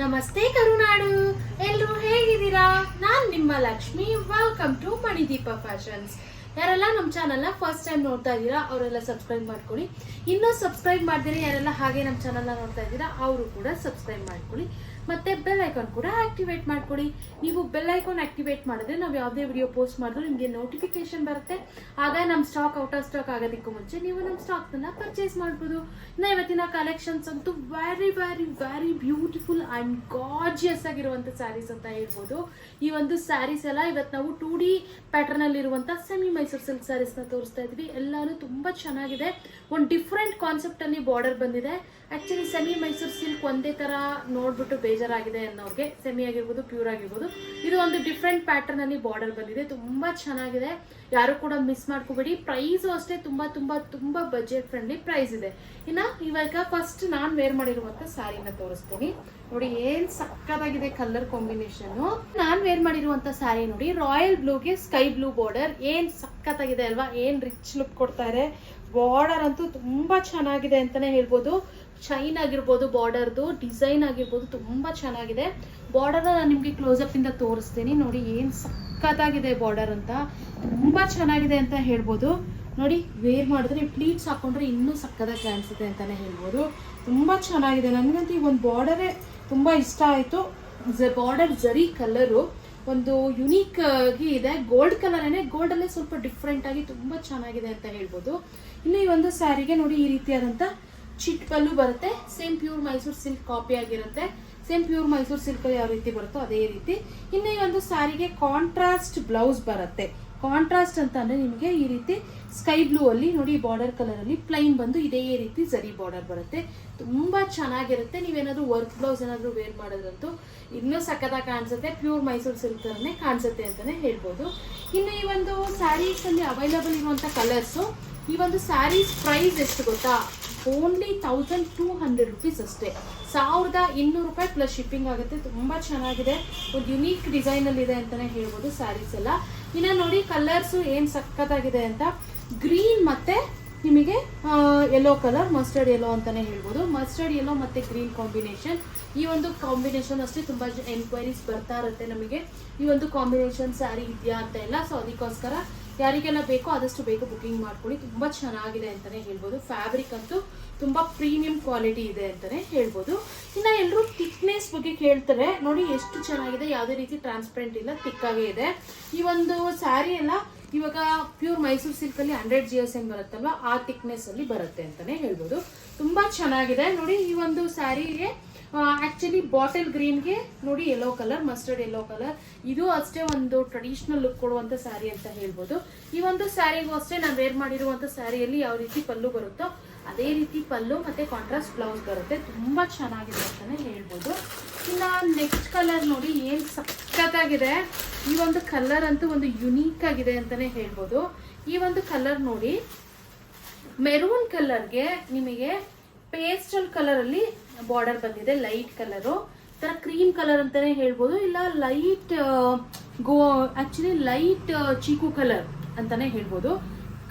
ನಮಸ್ತೆ ಕರುನಾಡು. ಎಲ್ಲರೂ ಹೇಗಿದ್ದೀರಾ? ನಾನು ನಿಮ್ಮ Lakshmi. Welcome to Manideepa fashions ಯಾರೆಲ್ಲ ನಮ್ಮ ಚಾನಲ್ನ ಫಸ್ಟ್ ಟೈಮ್ ನೋಡ್ತಾ ಇದ್ದೀರಾ, ಅವರೆಲ್ಲ ಸಬ್ಸ್ಕ್ರೈಬ್ ಮಾಡ್ಕೊಳ್ಳಿ. ಇನ್ನೂ ಸಬ್ಸ್ಕ್ರೈಬ್ ಮಾಡಿದರೆ, ಯಾರೆಲ್ಲ ಹಾಗೆ ನಮ್ಮ ಚಾನಲ್ನ ನೋಡ್ತಾ ಇದ್ದೀರಾ, ಅವರು ಕೂಡ ಸಬ್ಸ್ಕ್ರೈಬ್ ಮಾಡ್ಕೊಳ್ಳಿ. ಮತ್ತೆ ಬೆಲ್ ಐಕಾನ್ ಕೂಡ ಆಕ್ಟಿವೇಟ್ ಮಾಡ್ಕೊಡಿ. ನೀವು ಬೆಲ್ ಐಕಾನ್ ಆಕ್ಟಿವೇಟ್ ಮಾಡಿದ್ರೆ ನಾವು ಯಾವುದೇ ವಿಡಿಯೋ ಪೋಸ್ಟ್ ಮಾಡಿದ್ರು ನಿಮಗೆ ನೋಟಿಫಿಕೇಶನ್ ಬರುತ್ತೆ. ಆಗ ನಮ್ಮ ಸ್ಟಾಕ್ ಔಟ್ ಆಫ್ ಸ್ಟಾಕ್ ಆಗೋದಕ್ಕೂ ಮುಂಚೆ ನೀವು ನಮ್ಮ ಸ್ಟಾಕ್ನ ಪರ್ಚೇಸ್ ಮಾಡ್ಬೋದು. ಇನ್ನು ಇವತ್ತಿನ ಕಲೆಕ್ಷನ್ಸ್ ಅಂತೂ very very very beautiful and gorgeous ಆಗಿರುವಂಥ ಸ್ಯಾರೀಸ್ ಅಂತ ಹೇಳ್ಬೋದು. ಈ ಒಂದು ಸ್ಯಾರೀಸ್ ಎಲ್ಲ ಇವತ್ತು ನಾವು ಟೂ ಡಿ ಪ್ಯಾಟರ್ನ್ ಅಲ್ಲಿ ಇರುವಂತ ಸೆಮಿ ಮೈಸೂರು ಸಿಲ್ಕ್ ಸ್ಯಾರೀಸ್ನ ತೋರಿಸ್ತಾ ಇದ್ವಿ. ಎಲ್ಲಾನು ತುಂಬಾ ಚೆನ್ನಾಗಿದೆ. ಒಂದು ಡಿಫ್ರೆಂಟ್ ಕಾನ್ಸೆಪ್ಟ್ ಅಲ್ಲಿ ಬಾರ್ಡರ್ ಬಂದಿದೆ. ಆ್ಯಕ್ಚುಲಿ ಸೆಮಿ ಮೈಸೂರು ಸಿಲ್ಕ್ ಒಂದೇ ತರ ನೋಡ್ಬಿಟ್ಟು ಬೇಜಾರಾಗಿದೆ ಅನ್ನೋರಿಗೆ ಸೆಮಿ ಆಗಿರ್ಬೋದು ಪ್ಯೂರ್ ಆಗಿರ್ಬೋದು. ಇದು ಒಂದು ಡಿಫ್ರೆಂಟ್ ಪ್ಯಾಟರ್ನ್ ಅಲ್ಲಿ ಬಾರ್ಡರ್ ಬಂದಿದೆ. ತುಂಬಾ ಚೆನ್ನಾಗಿದೆ. ಯಾರು ಕೂಡ ಮಿಸ್ ಮಾಡ್ಕೋಬೇಡಿ. ಪ್ರೈಸ್ ಅಷ್ಟೇ ತುಂಬಾ ತುಂಬಾ ತುಂಬಾ ಬಜೆಟ್ ಫ್ರೆಂಡ್ಲಿ ಪ್ರೈಸ್ ಇದೆ. ಇನ್ನ ಇವಾಗ ಫಸ್ಟ್ ನಾನ್ ವೇರ್ ಮಾಡಿರುವಂತ ಸ್ಯಾರಿನ ತೋರಿಸ್ತೀನಿ. ನೋಡಿ, ಏನ್ ಸಕ್ಕತ್ತಾಗಿದೆ ಕಲರ್ ಕಾಂಬಿನೇಷನ್ ನಾನ್ ವೇರ್ ಮಾಡಿರುವಂತ ಸ್ಯಾರಿ ನೋಡಿ ರಾಯಲ್ ಬ್ಲೂಗೆ ಸ್ಕೈ ಬ್ಲೂ ಬಾರ್ಡರ್ ಏನ್ ಸಕ್ಕತ್ತಾಗಿದೆ ಅಲ್ವಾ? ಏನ್ ರಿಚ್ ಲುಕ್ ಕೊಡ್ತಾರೆ ಬಾರ್ಡರ್ ಅಂತೂ ತುಂಬಾ ಚೆನ್ನಾಗಿದೆ ಅಂತಾನೆ ಹೇಳ್ಬೋದು. ಶೈನ್ ಆಗಿರ್ಬೋದು ಬಾರ್ಡರ್ದು ಡಿಸೈನ್ ಆಗಿರ್ಬೋದು ತುಂಬಾ ಚೆನ್ನಾಗಿದೆ. ಬಾರ್ಡರ್ ನಾನು ನಿಮಗೆ ಕ್ಲೋಸ್ ಅಪ್ ಇಂದ ತೋರಿಸ್ತೀನಿ. ನೋಡಿ, ಏನ್ ಸಕ್ಕತ್ತಾಗಿದೆ ಬಾರ್ಡರ್ ಅಂತ. ತುಂಬಾ ಚೆನ್ನಾಗಿದೆ ಅಂತ ಹೇಳ್ಬೋದು. ನೋಡಿ ವೇರ್ ಮಾಡಿದ್ರೆ ಪ್ಲೀಟ್ಸ್ ಹಾಕೊಂಡ್ರೆ ಇನ್ನೂ ಸಕ್ಕದಾಗಿ ಕಾಣಿಸುತ್ತೆ ಅಂತಾನೆ ಹೇಳ್ಬೋದು. ತುಂಬಾ ಚೆನ್ನಾಗಿದೆ. ನನಗಂತೂ ಈ ಒಂದು ಬಾರ್ಡರೇ ತುಂಬಾ ಇಷ್ಟ ಆಯಿತು. ಬಾರ್ಡರ್ ಜರಿ ಕಲರು ಒಂದು ಯುನೀಕ್ ಆಗಿ ಇದೆ. ಗೋಲ್ಡ್ ಕಲರ್ ಗೋಲ್ಡಲ್ಲೇ ಸ್ವಲ್ಪ ಡಿಫ್ರೆಂಟ್ ಆಗಿ ತುಂಬಾ ಚೆನ್ನಾಗಿದೆ ಅಂತ ಹೇಳ್ಬೋದು. ಇನ್ನು ಈ ಒಂದು ಸ್ಯಾರಿಗೆ ನೋಡಿ ಈ ರೀತಿಯಾದಂತ ಚಿಟ್ ಪಲ್ಲು ಬರುತ್ತೆ. Same pure Mysuru silk copy ಆಗಿರುತ್ತೆ. ಸೇಮ್ ಪ್ಯೂರ್ ಮೈಸೂರು ಸಿಲ್ಕ್ ಯಾವ ರೀತಿ ಬರುತ್ತೋ ಅದೇ ರೀತಿ. ಇನ್ನು ಈ ಒಂದು ಸ್ಯಾರಿಗೆ ಕಾಂಟ್ರಾಸ್ಟ್ ಬ್ಲೌಸ್ ಬರುತ್ತೆ. ಕಾಂಟ್ರಾಸ್ಟ್ ಅಂತ ಅಂದ್ರೆ ನಿಮಗೆ ಈ ರೀತಿ ಸ್ಕೈ ಬ್ಲೂ ಅಲ್ಲಿ ನೋಡಿ ಬಾರ್ಡರ್ ಕಲರ್ ಅಲ್ಲಿ ಪ್ಲೈನ್ ಬಂದು ಇದೇ ರೀತಿ ಜರಿ ಬಾರ್ಡರ್ ಬರುತ್ತೆ. ತುಂಬಾ ಚೆನ್ನಾಗಿರುತ್ತೆ. ನೀವೇನಾದ್ರೂ ವರ್ಕ್ ಬ್ಲೌಸ್ ಏನಾದರೂ ವೇರ್ ಮಾಡೋದಂತೂ ಇನ್ನೂ ಸಖತ್ತಾಗಿ ಕಾಣಿಸುತ್ತೆ. ಪ್ಯೂರ್ ಮೈಸೂರು ಸಿಲ್ಕ್ ಕಾಣಿಸುತ್ತೆ ಅಂತಾನೆ ಹೇಳ್ಬೋದು. ಇನ್ನು ಈ ಒಂದು ಸ್ಯಾರೀಸ್ ಅಲ್ಲಿ ಅವೈಲಬಲ್ ಇರುವಂತ ಕಲರ್ಸು ಈ ಒಂದು ಸ್ಯಾರೀಸ್ ಪ್ರೈಸ್ ಎಷ್ಟು ಗೊತ್ತಾ? Only thousand two hundred rupees ಅಷ್ಟೇ. ಸಾವಿರದ ಇನ್ನೂರು ರೂಪಾಯಿ ಪ್ಲಸ್ ಶಿಪ್ಪಿಂಗ್ ಆಗುತ್ತೆ. ತುಂಬ ಚೆನ್ನಾಗಿದೆ. ಒಂದು ಯುನೀಕ್ ಡಿಸೈನ್ ಅಲ್ಲಿ ಇದೆ ಅಂತಾನೆ ಹೇಳ್ಬೋದು ಸ್ಯಾರೀಸ್ ಎಲ್ಲ. ಇನ್ನ ನೋಡಿ ಕಲರ್ಸ್ ಏನು ಸಖತ್ತಾಗಿದೆ ಅಂತ. ಗ್ರೀನ್ ಮತ್ತೆ ನಿಮಗೆ ಯೆಲ್ಲೋ ಕಲರ್ ಮಸ್ಟರ್ಡ್ ಯೆಲ್ಲೋ ಅಂತಾನೆ ಹೇಳ್ಬೋದು. ಮಸ್ಟರ್ಡ್ ಯೆಲ್ಲೋ ಮತ್ತೆ ಗ್ರೀನ್ ಕಾಂಬಿನೇಷನ್ ಈ ಒಂದು ಕಾಂಬಿನೇಷನ್ ಅಷ್ಟೇ ತುಂಬಾ ಎನ್ಕ್ವೈರೀಸ್ ಬರ್ತಾ ಇರುತ್ತೆ ನಮಗೆ. ಈ ಒಂದು ಕಾಂಬಿನೇಷನ್ ಸ್ಯಾರಿ ಇದೆಯಾ ಅಂತ ಎಲ್ಲ. ಸೊ ಅದಕ್ಕೋಸ್ಕರ ಯಾರಿಗೆಲ್ಲ ಬೇಕೋ ಆದಷ್ಟು ಬೇಗ ಬುಕಿಂಗ್ ಮಾಡ್ಕೊಳ್ಳಿ. ತುಂಬಾ ಚೆನ್ನಾಗಿದೆ ಅಂತಾನೆ ಹೇಳ್ಬೋದು. ಫ್ಯಾಬ್ರಿಕ್ ಅಂತೂ ತುಂಬಾ ಪ್ರೀಮಿಯಂ ಕ್ವಾಲಿಟಿ ಇದೆ ಅಂತಾನೆ ಹೇಳ್ಬೋದು. ಇನ್ನ ಎಲ್ಲರೂ ಥಿಕ್ನೆಸ್ ಬಗ್ಗೆ ಕೇಳ್ತಾರೆ. ನೋಡಿ ಎಷ್ಟು ಚೆನ್ನಾಗಿದೆ. ಯಾವುದೇ ರೀತಿ ಟ್ರಾನ್ಸ್ಪರೆಂಟ್ ಇಲ್ಲ ತಿಕ್ಕಾಗೇ ಇದೆ. ಈ ಒಂದು ಸ್ಯಾರಿ ಎಲ್ಲ ಇವಾಗ ಪ್ಯೂರ್ ಮೈಸೂರು ಸಿಲ್ಕ್ ಅಲ್ಲಿ ಹಂಡ್ರೆಡ್ ಜಿ ಎಸ್ ಎಂ ಬರುತ್ತಲ್ವಾ? ಆ ಥಿಕ್ನೆಸ್ ಅಲ್ಲಿ ಬರುತ್ತೆ ಅಂತಾನೆ ಹೇಳ್ಬೋದು. ತುಂಬಾ ಚೆನ್ನಾಗಿದೆ. ನೋಡಿ ಈ ಒಂದು ಸ್ಯಾರಿಗೆ ಆಕ್ಚುಲಿ ಬಾಟಲ್ ಗ್ರೀನ್ಗೆ ನೋಡಿ yellow colour mustard yellow colour ಇದು ಅಷ್ಟೇ ಒಂದು ಟ್ರೆಡಿಷನಲ್ ಲುಕ್ ಕೊಡುವಂತ ಸ್ಯಾರಿ ಅಂತ ಹೇಳ್ಬೋದು. ಈ ಒಂದು ಸ್ಯಾರಿಗೂ ಅಷ್ಟೇ ನಾನು ವೇರ್ ಮಾಡಿರುವಂತ ಸ್ಯಾರಿಯಲ್ಲಿ ಯಾವ ರೀತಿ ಪಲ್ಲು ಬರುತ್ತೋ ಅದೇ ರೀತಿ ಪಲ್ಲು ಮತ್ತೆ ಕಾಂಟ್ರಾಸ್ಟ್ ಬ್ಲೌಸ್ ಬರುತ್ತೆ. ತುಂಬಾ ಚೆನ್ನಾಗಿದೆ ಅಂತಾನೆ ಹೇಳ್ಬೋದು. ಇನ್ನ ನೆಕ್ಸ್ಟ್ ಕಲರ್ ನೋಡಿ ಏನು ಸಖತ್ತಾಗಿದೆ. ಈ ಒಂದು ಕಲರ್ ಅಂತೂ ಒಂದು ಯುನೀಕ್ ಆಗಿದೆ ಅಂತಾನೆ ಹೇಳ್ಬೋದು. ಈ ಒಂದು ಕಲರ್ ನೋಡಿ ಮೆರೂನ್ ಕಲರ್ಗೆ ನಿಮಗೆ ಪೇಸ್ಟಲ್ ಕಲರ್ ಅಲ್ಲಿ ಬಾರ್ಡರ್ ಬಂದಿದೆ ಲೈಟ್ ಕಲರು ತರ ಕ್ರೀಮ್ ಕಲರ್ ಅಂತಾನೆ ಹೇಳ್ಬೋದು. ಇಲ್ಲ light go actually light chikoo colour ಅಂತಾನೆ ಹೇಳ್ಬೋದು.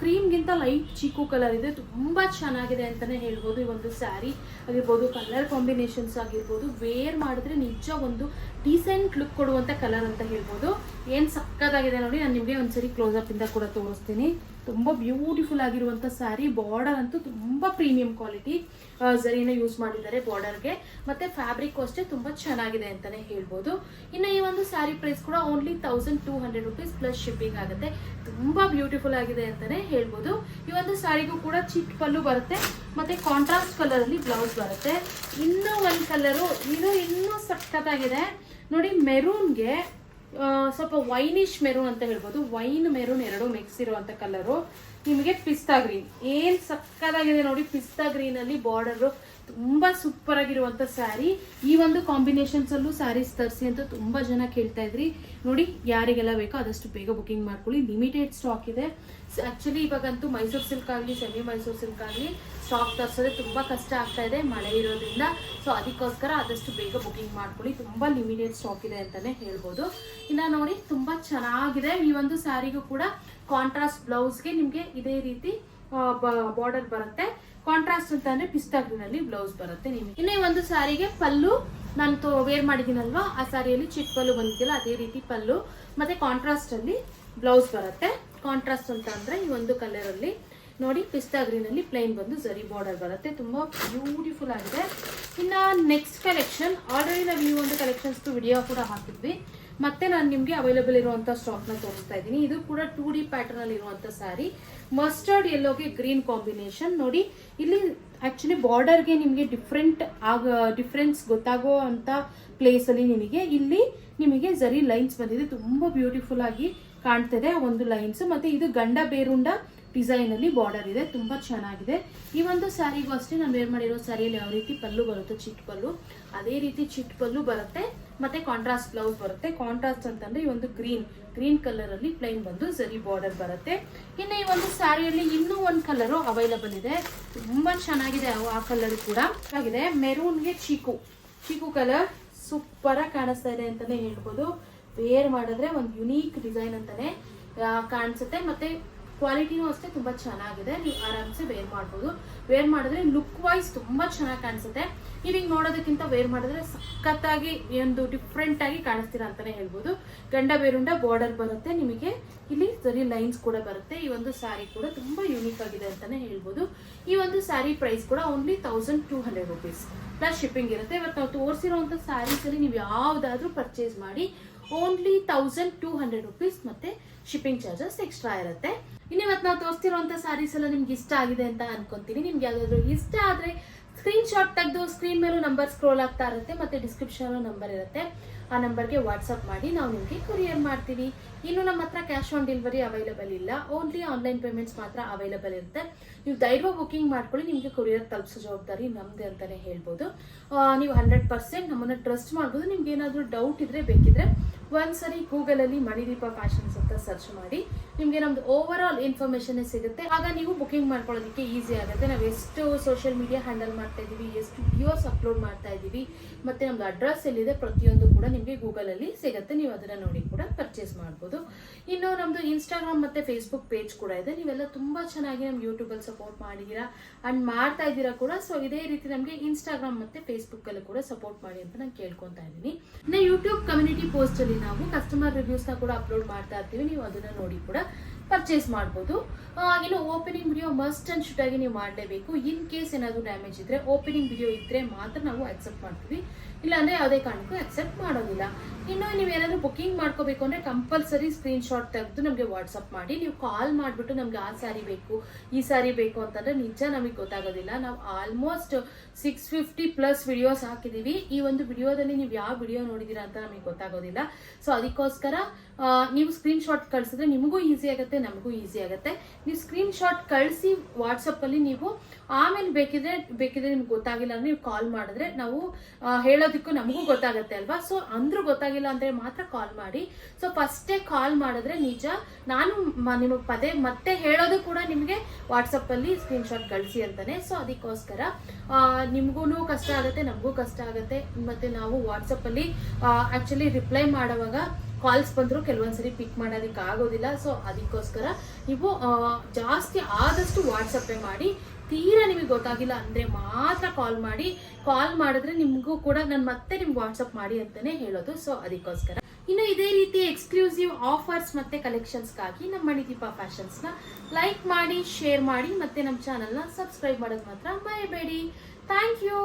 ಕ್ರೀಮ್ಗಿಂತ ಲೈಟ್ ಚೀಕು ಕಲರ್ ಇದೆ. ತುಂಬಾ ಚೆನ್ನಾಗಿದೆ ಅಂತಾನೆ ಹೇಳ್ಬೋದು ಈ ಒಂದು ಸ್ಯಾರಿ ಆಗಿರ್ಬೋದು ಕಲರ್ ಕಾಂಬಿನೇಷನ್ಸ್ ಆಗಿರ್ಬೋದು. ವೇರ್ ಮಾಡಿದ್ರೆ ನಿಜ ಒಂದು ಡೀಸೆಂಟ್ ಲುಕ್ ಕೊಡುವಂತ ಕಲರ್ ಅಂತ ಹೇಳ್ಬೋದು. ಏನು ಸಕ್ಕತ್ತಾಗಿದೆ ನೋಡಿ, ನಾನು ನಿಮಗೆ ಒಂದ್ಸರಿ ಕ್ಲೋಸ್ ಅಪ್ ಇಂದ ಕೂಡ ತೋರಿಸ್ತೀನಿ. ತುಂಬಾ ಬ್ಯೂಟಿಫುಲ್ ಆಗಿರುವಂತ ಸ್ಯಾರಿ ಬಾರ್ಡರ್ ಅಂತೂ ತುಂಬಾ ಪ್ರೀಮಿಯಂ ಕ್ವಾಲಿಟಿ ಝರಿನ ಯೂಸ್ ಮಾಡಿದ್ದಾರೆ ಬಾರ್ಡರ್ಗೆ ಮತ್ತೆ ಫ್ಯಾಬ್ರಿಕ್ ಅಷ್ಟೇ ತುಂಬಾ ಚೆನ್ನಾಗಿದೆ ಅಂತಾನೆ ಹೇಳ್ಬೋದು. ಇನ್ನು ಈ ಒಂದು ಸ್ಯಾರಿ ಪ್ರೈಸ್ ಕೂಡ only thousand two hundred rupees plus shipping ಆಗುತ್ತೆ. ತುಂಬಾ ಬ್ಯೂಟಿಫುಲ್ ಆಗಿದೆ ಅಂತಾನೆ ಹೇಳ್ಬೋದು. ಈ ಒಂದು ಸ್ಯಾರಿಗೂ ಕೂಡ ಚಿಟ್ ಪಲ್ಲು ಬರುತ್ತೆ. ಮತ್ತೆ ಕಾಂಟ್ರಾಸ್ಟ್ ಕಲರ್ ಅಲ್ಲಿ ಬ್ಲೌಸ್ ಬರುತ್ತೆ. ಇನ್ನೂ ಒಂದು ಕಲರು ಇದು ಇನ್ನೂ ಸಖತ್ತಾಗಿದೆ. ನೋಡಿ ಮೆರೂನ್ಗೆ ಸ್ವಲ್ಪ ವೈನಿಶ್ ಮೆರೂನ್ ಅಂತ ಹೇಳ್ಬೋದು. ವೈನ್ ಮೆರೂನ್ ಎರಡು ಮಿಕ್ಸ್ ಇರುವಂತ ಕಲರು ನಿಮಗೆ ಪಿಸ್ತಾ ಗ್ರೀನ್ ಏನ್ ಸಕ್ಕದಾಗಿದೆ ನೋಡಿ, ಪಿಸ್ತಾ ಗ್ರೀನ್ ಅಲ್ಲಿ ಬಾರ್ಡರ್ ತುಂಬಾ ಸೂಪರ್ ಆಗಿರುವಂತ ಸ್ಯಾರಿ ಈ ಒಂದು ಕಾಂಬಿನೇಷನ್ಸಲ್ಲೂ ಸ್ಯಾರೀಸ್ ತರಿಸಿ ಅಂತ ತುಂಬಾ ಜನ ಕೇಳ್ತಾ ಇದ್ರಿ. ನೋಡಿ, ಯಾರಿಗೆಲ್ಲ ಬೇಕೋ ಆದಷ್ಟು ಬೇಗ ಬುಕಿಂಗ್ ಮಾಡ್ಕೊಳ್ಳಿ. ಲಿಮಿಟೆಡ್ ಸ್ಟಾಕ್ ಇದೆ. ಆಕ್ಚುಲಿ ಇವಾಗಂತೂ ಮೈಸೂರು ಸಿಲ್ಕ್ ಆಗಲಿ ಸೆಮಿ ಮೈಸೂರು ಸಿಲ್ಕ್ ಆಗಲಿ ಸ್ಟಾಕ್ ತರಿಸೋದೆ ತುಂಬ ಕಷ್ಟ ಆಗ್ತಾ ಇದೆ ಮಳೆ ಇರೋದ್ರಿಂದ. ಸೊ ಅದಕ್ಕೋಸ್ಕರ ಆದಷ್ಟು ಬೇಗ ಬುಕಿಂಗ್ ಮಾಡ್ಕೊಳ್ಳಿ. ತುಂಬ ಲಿಮಿಟೆಡ್ ಸ್ಟಾಕ್ ಇದೆ ಅಂತಾನೆ ಹೇಳ್ಬೋದು. ಇನ್ನು ನೋಡಿ, ತುಂಬ ಚೆನ್ನಾಗಿದೆ. ಈ ಒಂದು ಸ್ಯಾರಿಗೂ ಕೂಡ ಕಾಂಟ್ರಾಸ್ಟ್ ಬ್ಲೌಸ್ಗೆ ನಿಮಗೆ ಇದೇ ರೀತಿ ಬಾರ್ಡರ್ ಬರುತ್ತೆ. ಕಾಂಟ್ರಾಸ್ಟ್ ಅಂತ ಅಂದ್ರೆ ಬ್ಲೌಸ್ ಬರುತ್ತೆ ನಿಮಗೆ. ಇನ್ನೇ ಒಂದು ಸಾರಿಗೆ ಪಲ್ಲು ನಾನು ತೋ ವೇರ್ ಮಾಡಿದ್ದೀನಲ್ವಾ? ಆ ಸಾರಿಯಲ್ಲಿ ಚಿಕ್ಕ ಪಲ್ಲು ಬಂದಿದ್ದಿಲ್ಲ ಅದೇ ರೀತಿ ಪಲ್ಲು. ಮತ್ತೆ ಕಾಂಟ್ರಾಸ್ಟ್ ಅಲ್ಲಿ ಬ್ಲೌಸ್ ಬರುತ್ತೆ. ಕಾಂಟ್ರಾಸ್ಟ್ ಅಂತ ಅಂದ್ರೆ ಈ ಒಂದು ಕಲರ್ ಅಲ್ಲಿ. ನೋಡಿ ಪಿಸ್ತಾ ಗ್ರೀನ್ ಅಲ್ಲಿ ಪ್ಲೈನ್ ಬಂದು ಜರಿ ಬಾರ್ಡರ್ ಬರುತ್ತೆ. ತುಂಬಾ ಬ್ಯೂಟಿಫುಲ್ ಆಗಿದೆ. ಇನ್ನ ನೆಕ್ಸ್ಟ್ ಕಲೆಕ್ಷನ್ ಆಲ್ರೆಡಿ ನಾವು ಈ ಒಂದು ಕಲೆಕ್ಷನ್ಸ್ ವಿಡಿಯೋ ಕೂಡ ಹಾಕಿದ್ವಿ. ಮತ್ತೆ ನಾನು ನಿಮಗೆ ಅವೈಲೇಬಲ್ ಸ್ಟಾಕ್ನ ತೋರಿಸ್ತಾ ಇದ್ದೀನಿ. ಇದು ಕೂಡ ಟೂ ಡಿ ಪ್ಯಾಟರ್ನ್ ಅಲ್ಲಿ ಇರುವಂತ ಸ್ಯಾರಿ ಮಸ್ಟರ್ಡ್ ಎಲ್ಲೋಗೆ ಗ್ರೀನ್ ಕಾಂಬಿನೇಷನ್ ನೋಡಿ, ಇಲ್ಲಿ ಆಕ್ಚುಲಿ ಬಾರ್ಡರ್ಗೆ ನಿಮಗೆ ಡಿಫ್ರೆಂಟ್ ಆಗ ಡಿಫ್ರೆನ್ಸ್ ಗೊತ್ತಾಗೋ ಅಂತ ಪ್ಲೇಸ್ ಅಲ್ಲಿ ನಿಮಗೆ ಇಲ್ಲಿ ನಿಮಗೆ ಜರಿ ಲೈನ್ಸ್ ಬಂದಿದೆ. ತುಂಬಾ ಬ್ಯೂಟಿಫುಲ್ ಆಗಿ ಕಾಣ್ತಿದೆ ಒಂದು ಲೈನ್ಸ್ ಮತ್ತೆ ಇದು ಗಂಡ ಬೇರುಂಡ ಡಿಸೈನ್ ಅಲ್ಲಿ ಬಾರ್ಡರ್ ಇದೆ, ತುಂಬಾ ಚೆನ್ನಾಗಿದೆ. ಈ ಒಂದು ಸ್ಯಾರಿಗೂ ಅಷ್ಟೇ ನಾನು ವೇರ್ ಮಾಡಿರೋ ಸ್ಯಾರಿಯಲ್ಲಿ ಯಾವ ರೀತಿ ಪಲ್ಲು ಬರುತ್ತೆ, ಚಿಟ್ ಪಲ್ಲು, ಅದೇ ರೀತಿ ಚಿಟ್ ಪಲ್ಲು ಬರುತ್ತೆ, ಮತ್ತೆ ಕಾಂಟ್ರಾಸ್ಟ್ ಬ್ಲೌಸ್ ಬರುತ್ತೆ. ಕಾಂಟ್ರಾಸ್ಟ್ ಅಂತಂದ್ರೆ ಈ ಒಂದು ಗ್ರೀನ್ ಗ್ರೀನ್ ಕಲರ್ ಅಲ್ಲಿ ಪ್ಲೈನ್ ಬಂದು ಸರಿ ಬಾರ್ಡರ್ ಬರುತ್ತೆ. ಇನ್ನು ಈ ಒಂದು ಸ್ಯಾರಿಯಲ್ಲಿ ಇನ್ನೂ ಒಂದು ಕಲರು ಅವೈಲಬಲ್ ಇದೆ. ತುಂಬಾ ಚೆನ್ನಾಗಿದೆ ಆ- ಆ ಕಲರ್ ಕೂಡ. ಆಗಿದೆ ಮೆರೂನ್ಗೆ ಚೀಕು. ಚೀಕು ಕಲರ್ ಸೂಪರ್ ಆಗಿ ಕಾಣಿಸ್ತಾ ಇದೆ ಅಂತಾನೆ ಹೇಳ್ಬೋದು. ವೇರ್ ಮಾಡಿದ್ರೆ ಒಂದು ಯುನೀಕ್ ಡಿಸೈನ್ ಅಂತಾನೆ ಕಾಣಿಸುತ್ತೆ. ಮತ್ತೆ ಕ್ವಾಲಿಟಿನೂ ಅಷ್ಟೇ ತುಂಬಾ ಚೆನ್ನಾಗಿದೆ. ನೀವು ಆರಾಮ್ಸೆ ವೇರ್ ಮಾಡ್ಬೋದು. ವೇರ್ ಮಾಡಿದ್ರೆ ಲುಕ್ ವೈಸ್ ತುಂಬಾ ಚೆನ್ನಾಗಿ ಕಾಣಿಸುತ್ತೆ. ನೀವು ಹಿಂಗ್ ನೋಡೋದಕ್ಕಿಂತ ವೇರ್ ಮಾಡಿದ್ರೆ ಸಖತ್ತಾಗಿ ಒಂದು ಡಿಫ್ರೆಂಟ್ ಆಗಿ ಕಾಣಿಸ್ತೀರಾ ಅಂತಾನೆ ಹೇಳ್ಬೋದು. ಗಂಡ ಬೇರುಂಡ ಬಾರ್ಡರ್ ಬರುತ್ತೆ ನಿಮಗೆ. ಇಲ್ಲಿ ಸರಿ ಲೈನ್ಸ್ ಕೂಡ ಬರುತ್ತೆ. ಈ ಒಂದು ಸ್ಯಾರಿ ಕೂಡ ತುಂಬಾ ಯೂನಿಕ್ ಆಗಿದೆ ಅಂತಾನೆ ಹೇಳ್ಬೋದು. ಈ ಒಂದು ಸ್ಯಾರಿ ಪ್ರೈಸ್ ಕೂಡ only thousand two hundred rupees plus shipping ಇರುತ್ತೆ. ಇವತ್ತು ನಾವು ತೋರಿಸಿರುವಂತ ಸ್ಯಾರೀಸಲ್ಲಿ ನೀವು ಯಾವುದಾದ್ರೂ ಪರ್ಚೇಸ್ ಮಾಡಿ only thousand two hundred rupees ಮತ್ತೆ ಶಿಪ್ಪಿಂಗ್ ಚಾರ್ಜಸ್ ಎಕ್ಸ್ಟ್ರಾ ಇರುತ್ತೆ. ಇನ್ನು ಇವತ್ತು ನಾವು ತೋರಿಸ್ತಿರುವಂತ ಸ್ಯಾರೀಸ್ ಎಲ್ಲ ನಿಮ್ಗೆ ಇಷ್ಟ ಆಗಿದೆ ಅಂತ ಅನ್ಕೊಂತೀನಿ. ನಿಮ್ಗೆ ಯಾವ್ದಾದ್ರು ಇಷ್ಟ ಆದ್ರೆ ಸ್ಕ್ರೀನ್ ಶಾಟ್ ತೆಗೆದು ಸ್ಕ್ರೀನ್ ಮೇಲೂ ನಂಬರ್ ಸ್ಕ್ರೋಲ್ ಆಗ್ತಾ ಇರುತ್ತೆ, ಮತ್ತೆ ಡಿಸ್ಕ್ರಿಪ್ಷನ್ ನಂಬರ್ ಇರುತ್ತೆ. ಆ ನಂಬರ್ಗೆ ವಾಟ್ಸಪ್ ಮಾಡಿ, ನಾವು ನಿಮಗೆ ಕೊರಿಯರ್ ಮಾಡ್ತೀವಿ. ಇನ್ನು ನಮ್ಮ ಹತ್ರ ಕ್ಯಾಶ್ ಆನ್ ಡೆಲಿವರಿ ಅವೈಲೇಬಲ್ ಇಲ್ಲ. ಓನ್ಲಿ ಆನ್ಲೈನ್ ಪೇಮೆಂಟ್ಸ್ ಮಾತ್ರ ಅವೈಲೇಬಲ್ ಇರುತ್ತೆ. ನೀವು ಧೈರ್ಯ ಬುಕಿಂಗ್ ಮಾಡ್ಕೊಳ್ಳಿ, ನಿಮಗೆ ಕೊರಿಯರ್ ತಲುಪಿಸೋ ಜವಾಬ್ದಾರಿ ನಮ್ದೇ ಅಂತಾನೆ ಹೇಳ್ಬೋದು. ನೀವು ಹಂಡ್ರೆಡ್ ಪರ್ಸೆಂಟ್ ನಮ್ಮನ್ನು ಟ್ರಸ್ಟ್ ಮಾಡ್ಬೋದು. ನಿಮ್ಗೆ ಏನಾದರೂ ಡೌಟ್ ಇದ್ರೆ ಬೇಕಿದ್ರೆ ಒಂದ್ಸರಿ ಗೂಗಲಲ್ಲಿ ಮಣಿದೀಪ ಫ್ಯಾಷನ್ಸ್ ಸರ್ಚ್ ಮಾಡಿ ನಿಮಗೆ ನಮ್ದು ಓವರ್ ಆಲ್ ಇನ್ಫಾರ್ಮೇಶನ್ ಸಿಗುತ್ತೆ. ಆಗ ನೀವು ಬುಕಿಂಗ್ ಮಾಡ್ಕೊಳ್ಳೋದಕ್ಕೆ ಈಸಿ ಆಗುತ್ತೆ. ನಾವು ಎಷ್ಟು ಸೋಷಿಯಲ್ ಮೀಡಿಯಾ ಹ್ಯಾಂಡಲ್ ಮಾಡ್ತಾ ಇದ್ದೀವಿ, ಎಷ್ಟು ವಿಡಿಯೋಸ್ ಅಪ್ಲೋಡ್ ಮಾಡ್ತಾ ಇದ್ದೀವಿ, ಮತ್ತೆ ನಮ್ದು ಅಡ್ರೆಸ್ ಎಲ್ಲಿದೆ ಪ್ರತಿಯೊಂದು ಕೂಡ ನಿಮಗೆ ಗೂಗಲಲ್ಲಿ ಸಿಗುತ್ತೆ. ನೀವು ಅದನ್ನ ನೋಡಿ ಕೂಡ ಪರ್ಚೇಸ್ ಮಾಡ್ಬೋದು. ಇನ್ನು ನಮ್ದು ಇನ್ಸ್ಟಾಗ್ರಾಮ್ ಮತ್ತೆ ಫೇಸ್ಬುಕ್ ಪೇಜ್ ಕೂಡ ಇದೆ. ನೀವೆಲ್ಲ ತುಂಬಾ ಚೆನ್ನಾಗಿ ನಮ್ಗೆ ಯೂಟ್ಯೂಬಲ್ಲಿ ಸಪೋರ್ಟ್ ಮಾಡಿದ್ದೀರಾ ಅಂಡ್ ಮಾಡ್ತಾ ಇದ್ದೀರಾ ಕೂಡ ಸೊ ಇದೇ ರೀತಿ ನಮಗೆ ಇನ್ಸ್ಟಾಗ್ರಾಮ್ ಮತ್ತೆ ಫೇಸ್ಬುಕ್ ಅಲ್ಲೂ ಕೂಡ ಸಪೋರ್ಟ್ ಮಾಡಿ ಅಂತ ನಾನು ಕೇಳ್ಕೊತಾ ಇದ್ದೀನಿ. ಇನ್ನು ಯೂಟ್ಯೂಬ್ ಕಮ್ಯುನಿಟಿ ಪೋಸ್ಟಲ್ಲಿ ನಾವು ಕಸ್ಟಮರ್ ರಿವ್ಯೂಸ್ನ ಕೂಡ ಅಪ್ಲೋಡ್ ಮಾಡ್ತಾ ಇರ್ತೀವಿ. ನೀವು ಅದನ್ನ ನೋಡಿ ಕೂಡ ಪರ್ಚೇಸ್ ಮಾಡ್ಬೋದು. ಇನ್ನು opening video must and shoot ಆಗಿ ನೀವು ಮಾಡಲೇಬೇಕು. ಇನ್ ಕೇಸ್ ಏನಾದರೂ ಡ್ಯಾಮೇಜ್ ಇದ್ರೆ ಓಪನಿಂಗ್ ವಿಡಿಯೋ ಇದ್ರೆ ಮಾತ್ರ ನಾವು ಅಕ್ಸೆಪ್ಟ್ ಮಾಡ್ತೀವಿ. ಇಲ್ಲಾಂದ್ರೆ ಯಾವುದೇ ಕಾರಣಕ್ಕೂ ಅಕ್ಸೆಪ್ಟ್ ಮಾಡೋದಿಲ್ಲ. ಇನ್ನು ನೀವು ಏನಾದರೂ ಬುಕಿಂಗ್ ಮಾಡ್ಕೋಬೇಕು ಅಂದ್ರೆ ಕಂಪಲ್ಸರಿ ಸ್ಕ್ರೀನ್ ಶಾಟ್ ತೆಗೆದು ನಮಗೆ ವಾಟ್ಸಪ್ ಮಾಡಿ. ನೀವು ಕಾಲ್ ಮಾಡಿಬಿಟ್ಟು ನಮಗೆ ಆ ಸ್ಯಾರಿ ಬೇಕು, ಈ ಸ್ಯಾರಿ ಬೇಕು ಅಂತಂದ್ರೆ ನಿಜ ನಮಗೆ ಗೊತ್ತಾಗೋದಿಲ್ಲ. ನಾವು almost six fifty plus videos ಹಾಕಿದೀವಿ. ಈ ಒಂದು ವಿಡಿಯೋದಲ್ಲಿ ನೀವು ಯಾವ ವಿಡಿಯೋ ನೋಡಿದೀರಾ ಅಂತ ನಮಗೆ ಗೊತ್ತಾಗೋದಿಲ್ಲ. ಸೊ ಅದಕ್ಕೋಸ್ಕರ ನೀವು ಸ್ಕ್ರೀನ್ ಶಾಟ್ ಕಳಿಸಿದ್ರೆ ನಿಮಗೂ ಈಸಿ ಆಗುತ್ತೆ ನಮಗೂ ಈಸಿ ಆಗುತ್ತೆ. ನೀವು ಸ್ಕ್ರೀನ್ ಶಾಟ್ ಕಳಿಸಿ ವಾಟ್ಸಪ್ಪಲ್ಲಿ ನೀವು ಆಮೇಲೆ ಬೇಕಿದ್ರೆ ಬೇಕಿದ್ರೆ ನಿಮ್ಗೆ ಗೊತ್ತಾಗಿಲ್ಲ ಅಂದ್ರೆ ನೀವು ಕಾಲ್ ಮಾಡಿದ್ರೆ ನಾವು ಹೇಳೋದಕ್ಕೂ ನಮಗೂ ಗೊತ್ತಾಗುತ್ತೆ ಅಲ್ವಾ? ಸೊ ಅಂದ್ರೂ ಗೊತ್ತಾಗಿಲ್ಲ ಅಂದ್ರೆ ಮಾತ್ರ ಕಾಲ್ ಮಾಡಿ. ಸೊ ಫಸ್ಟೇ ಕಾಲ್ ಮಾಡಿದ್ರೆ ನಿಜ, ನಾನು ನಿಮಗೆ ಪದೇ, ಮತ್ತೆ ಹೇಳೋದು ಕೂಡ ನಿಮಗೆ ವಾಟ್ಸಪ್ಪಲ್ಲಿ ಸ್ಕ್ರೀನ್ ಶಾಟ್ ಕಳಿಸಿ ಅಂತಾನೆ. ಸೊ ಅದಕ್ಕೋಸ್ಕರ ನಿಮಗೂ ಕಷ್ಟ ಆಗುತ್ತೆ, ನಮಗೂ ಕಷ್ಟ ಆಗುತ್ತೆ. ಮತ್ತೆ ನಾವು ವಾಟ್ಸಪ್ಪಲ್ಲಿ ಆಕ್ಚುಲಿ ರಿಪ್ಲೈ ಮಾಡುವಾಗ ಕಾಲ್ಸ್ ಬಂದ್ರು ಕೆಲವೊಂದ್ಸರಿ ಪಿಕ್ ಮಾಡೋದಕ್ಕೆ ಆಗೋದಿಲ್ಲ. ಸೊ ಅದಕ್ಕೋಸ್ಕರ ನೀವು ಜಾಸ್ತಿ ಆದಷ್ಟು ವಾಟ್ಸಪ್ಪೇ ಮಾಡಿ, ತೀರಾ ನಿಮಗೆ ಗೊತ್ತಾಗಿಲ್ಲ ಅಂದ್ರೆ ಮಾತ್ರ ಕಾಲ್ ಮಾಡಿ. ಕಾಲ್ ಮಾಡಿದ್ರೆ ನಿಮಗೂ ಕೂಡ ನಾನು ಮತ್ತೆ ನಿಮ್ಗೆ ವಾಟ್ಸಪ್ ಮಾಡಿ ಅಂತಾನೆ ಹೇಳೋದು. ಸೊ ಅದಕ್ಕೋಸ್ಕರ. ಇನ್ನು ಇದೇ ರೀತಿ ಎಕ್ಸ್ಕ್ಲೂಸಿವ್ ಆಫರ್ಸ್ ಮತ್ತೆ ಕಲೆಕ್ಷನ್ಸ್ಗಾಗಿ ನಮ್ಮ ಮಣಿದೀಪ ಫ್ಯಾಷನ್ಸ್ನ ಲೈಕ್ ಮಾಡಿ ಶೇರ್ ಮಾಡಿ ಮತ್ತೆ ನಮ್ಮ ಚಾನಲ್ನ ಸಬ್ಸ್ಕ್ರೈಬ್ ಮಾಡೋದು ಮಾತ್ರ ಮರೆಯಬೇಡಿ ಥ್ಯಾಂಕ್ ಯು